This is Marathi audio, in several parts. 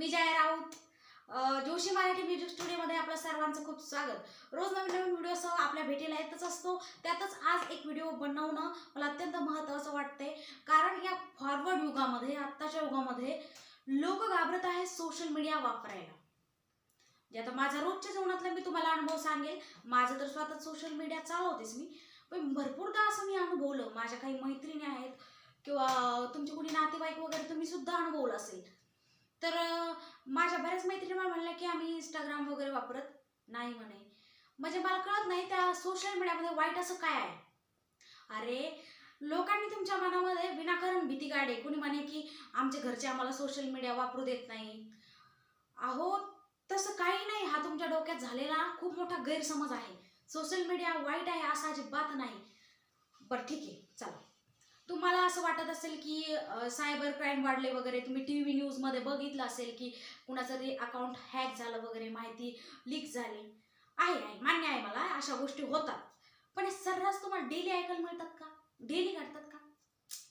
मी जय राऊत जोशी मराठी म्युझिक स्टुडिओमध्ये आपलं सर्वांचं खूप स्वागत. रोज नवीन नवीन व्हिडिओसह आपल्या भेटीला येतच असतो. त्यातच आज एक व्हिडिओ बनवणं मला अत्यंत महत्त्वाचं वाटते कारण या फॉरवर्ड युगामध्ये आत्ताच्या युगामध्ये लोक घाबरत आहेत सोशल मीडिया वापरायला. जे आता माझ्या रोजच्या जीवनातला मी तुम्हाला अनुभव सांगेल माझं तर स्वतः सोशल मीडिया चालवतेच मी. पण भरपूरदा असं मी अनुभवलं. माझ्या काही मैत्रिणी आहेत किंवा तुमचे कोणी नातेवाईक वगैरे तुम्ही सुद्धा अनुभवलं असेल. तर माझ्या बऱ्याच मैत्रिणी मला म्हणल्या की आम्ही इंस्टाग्राम वगैरे वापरत नाही म्हणे. म्हणजे मला कळत नाही त्या सोशल मीडियामध्ये वाईट असं काय आहे? अरे लोकांनी तुमच्या मनामध्ये विनाकारण भीती काढे कोणी म्हणे की आमच्या घरचे आम्हाला सोशल मीडिया वापरू देत नाही. अहो तसं काही नाही. हा तुमच्या डोक्यात झालेला खूप मोठा गैरसमज आहे. सोशल मीडिया वाईट आहे असं अजिबात नाही. बरं ठीक आहे. चला. तुम्हाला असं वाटत असेल की सायबर क्राईम वाढले वगैरे तुम्ही टी व्ही न्यूजमध्ये बघितलं असेल की कुणाचं तरी अकाउंट हॅक झालं वगैरे माहिती लीक झाली. आहे आहे मान्य आहे मला अशा गोष्टी होतात. पण हे सर्रास तुम्हाला डेली ऐकायला मिळतात का? डेली घडतात का?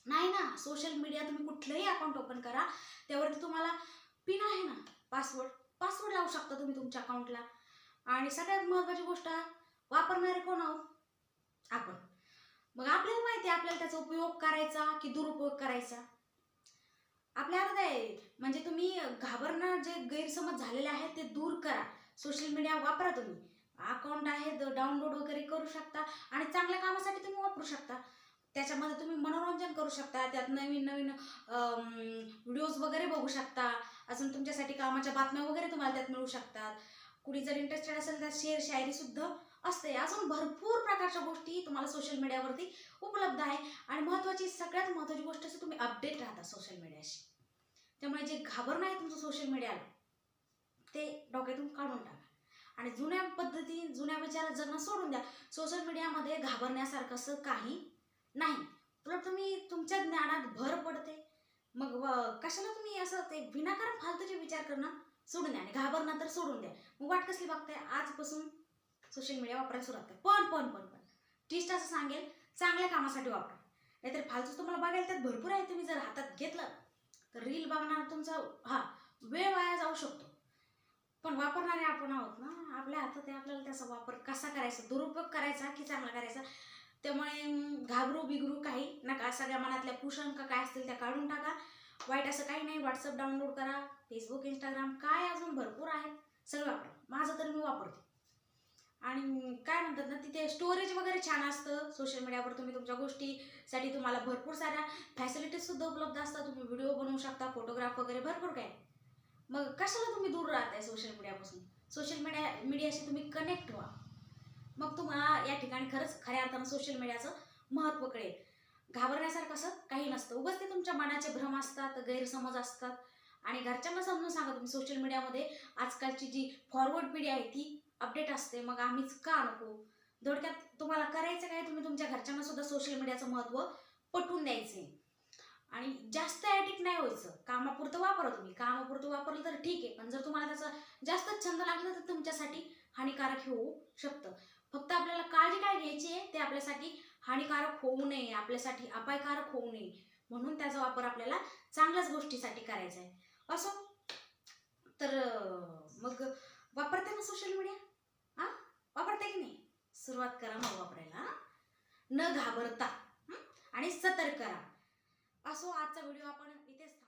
नाही ना. सोशल मीडिया तुम्ही कुठलंही अकाउंट ओपन करा त्यावरती तुम्हाला पिन आहे ना. पासवर्ड पासवर्ड लावू शकता तुम्ही तुमच्या अकाउंटला आणि सगळ्यात महत्त्वाची गोष्ट वापरणारे कोण आहोत? आपण. मग आपल्याला माहिती आहे आपल्याला त्याचा उपयोग करायचा की दुरुपयोग करायचा? आपल्या हातात आहे. म्हणजे तुम्ही घाबरणं जे गैरसमज झालेले आहेत ते दूर करा. सोशल मीडिया वापरा तुम्ही. अकाउंट आहे डाउनलोड वगैरे करू शकता आणि चांगल्या कामासाठी तुम्ही वापरू शकता. त्याच्यामध्ये तुम्ही मनोरंजन करू शकता. त्यात नवीन नवीन व्हिडिओज वगैरे बघू शकता. अजून तुमच्यासाठी कामाच्या बातम्या वगैरे तुम्हाला त्यात मिळू शकतात. कुणी जर इंटरेस्टेड असेल तर शेअर शायरी सुद्धा असते अजून भरपूर प्रकारच्या गोष्टी तुम्हाला सोशल मीडियावरती उपलब्ध आहे. आणि महत्त्वाची सगळ्यात महत्त्वाची गोष्ट अशी तुम्ही अपडेट राहता सोशल मीडियाशी त्यामुळे जे घाबरणं आहे तुमचं सोशल मीडियाला ते डोक्यातून काढून टाका. आणि जुन्या पद्धती जुन्या विचारात जगणं सोडून द्या सोशल मीडियामध्ये घाबरण्यासारखं असं काही नाही. उलट तुम्ही तुमच्या ज्ञानात भर पडते. मग कशाला तुम्ही असं ते विनाकारण फालतूचे विचार करणं सोडून द्या आणि घाबरणं तर सोडून द्या. मग वाट कसली बघताय? आजपासून सोशल मीडिया वापरायला सुरुवात कर. पण पण पण पण. टिस्ट असं सांगेल चांगल्या कामासाठी वापरा. नाहीतर फालतूच तुम्हाला बघायला त्यात भरपूर आहे तुम्ही जर हातात घेतलं तर रील बघणार तुमचा हा वेळ वाया जाऊ शकतो. पण वापरणारे आपण आहोत ना आपल्या हातात आहे आपल्याला त्याचा वापर कसा करायचा दुरुपयोग करायचा की चांगला करायचा त्यामुळे घाबरू बिघरू काही नका. सगळ्या मनातल्या कुशंका काय असतील त्या काढून टाका. वाईट असं काही नाही व्हॉट्सअप डाउनलोड करा फेसबुक इंस्टाग्राम काय अजून भरपूर आहेत सगळं वापरा. माझं तर मी वापरते. आणि काय म्हणतात ना तिथे स्टोरेज वगैरे छान असतं. सोशल मीडियावर तुम्ही तुमच्या गोष्टीसाठी तुम्हाला भरपूर साऱ्या फॅसिलिटीज सुद्धा उपलब्ध असतात. तुम्ही व्हिडिओ बनवू शकता फोटोग्राफ वगैरे भरपूर काय मग कशाला तुम्ही दूर राहताय सोशल मीडियापासून सोशल मीडिया मीडियाशी तुम्ही कनेक्ट व्हा. मग तुम्हाला या ठिकाणी खरंच खऱ्या अर्थानं सोशल मीडियाचं महत्त्व कळेल. घाबरण्यासारखं असं काही नसतं. उगाच ते तुमच्या मनाचे भ्रम असतात गैरसमज असतात. आणि घरच्यांना समजून सांगा तुम्ही सोशल मीडियामध्ये आजकालची जी फॉरवर्ड पिढी आहे ती अपडेट असते मग आम्हीच का नको? थोडक्यात तुम्हाला करायचं काय? तुम्ही तुमच्या घरच्यांना सुद्धा सोशल मीडियाचं महत्त्व पटवून द्यायचे आणि जास्त ॲडिक्ट नाही व्हायचं. कामापुरतं वापरा तुम्ही. कामापुरतं वापरलं तर ठीक आहे. पण जर तुम्हाला त्याचा जास्त छंद लागला तर तुमच्यासाठी हानिकारक होऊ शकतं. फक्त आपल्याला काळजी काय घ्यायची आहे? ते आपल्यासाठी हानिकारक होऊ नये. आपल्यासाठी अपायकारक होऊ नये. म्हणून त्याचा वापर आपल्याला चांगल्याच गोष्टीसाठी करायचा आहे. असो. तर मग वापरते ना सोशल मीडिया वापरते की नाही? सुरुवात करा मग वापरायला. न घाबरता. आणि सतर्क करा असो आजचा व्हिडिओ आपण इथेच